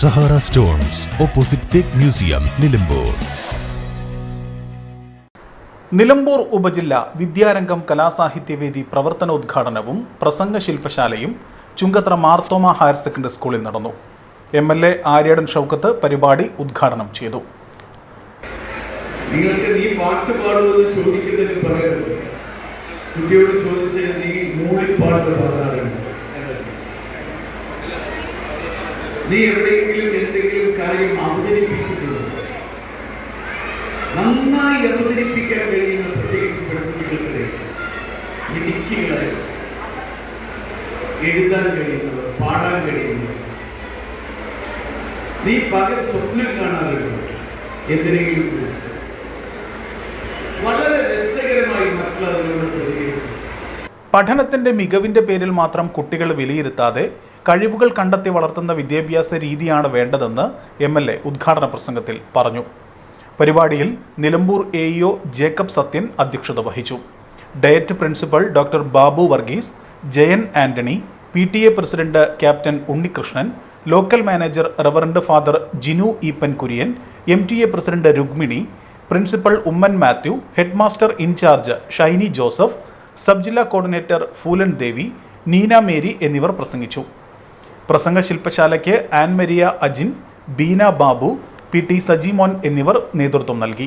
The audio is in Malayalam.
Sahara stones opposite teak museum Nilambur. Nilambur ഉപജില്ല വിദ്യാരംഗം കലാസാഹിത്യവേദി പ്രവർത്തനോദ്ഘാടനവും പ്രസംഗ ശില്പശാലയും ചുങ്കത്ര മാർത്തോമ ഹയർ സെക്കൻഡറി സ്കൂളിൽ നടന്നു. M L A Aryadan Shoukath പരിപാടി ഉദ്ഘാടനം ചെയ്തു. നിങ്ങൾക്ക് നീ പാട്ട് പാടുമെന്ന് ചോദിക്കുന്നതിന് പകരം കുട്ടിയോട് ചോദിച്ചത് നീ മൂളിപ്പാട്ട് പാടാറുണ്ട്. നീ എവിടെയെങ്കിലും എന്തെങ്കിലും കാര്യം അവതരിപ്പിച്ചിട്ടുണ്ടോ? നന്നായി അവതരിപ്പിക്കാൻ കഴിയുന്ന പ്രത്യേകിച്ച് പെൺകുട്ടികൾക്കിടെ മിടുക്കികളായി എഴുതാൻ കഴിയുന്നവർ പാടാൻ കഴിയുന്നവർ. നീ പകൽ സ്വപ്നം കാണാറുണ്ട്? എന്തിനെങ്കിലും കുറിച്ച് വളരെ രസകരമായി അതിനോട് പ്രതികരിച്ചു. പഠനത്തിന്റെ മികവിന്റെ പേരിൽ മാത്രം കുട്ടികൾ വിലയിരുത്താതെ കഴിവുകൾ കണ്ടെത്തി വളർത്തുന്ന വിദ്യാഭ്യാസ രീതിയാണ് വേണ്ടതെന്ന് എം എൽ എ ഉദ്ഘാടന പ്രസംഗത്തിൽ പറഞ്ഞു. പരിപാടിയിൽ Nilambur A E O Jacob Sathyan അധ്യക്ഷത വഹിച്ചു. DIET principal doctor Babu Varghese Jayan Antony P T A president captain Unnikrishnan local manager reverend father Jinu Eapen Kurian M T A president Rukmini principal Oommen Mathew head master in charge Shiny Joseph sub ജില്ലാ കോർഡിനേറ്റർ ഫൂലൻ ദേവി നീന മേരി എന്നിവർ പ്രസംഗിച്ചു. പ്രസംഗ ശില്പശാലയ്ക്ക് ആൻമരിയ അജിൻ ബീന ബാബു പി ടി സജിമോൻ എന്നിവർ നേതൃത്വം നൽകി.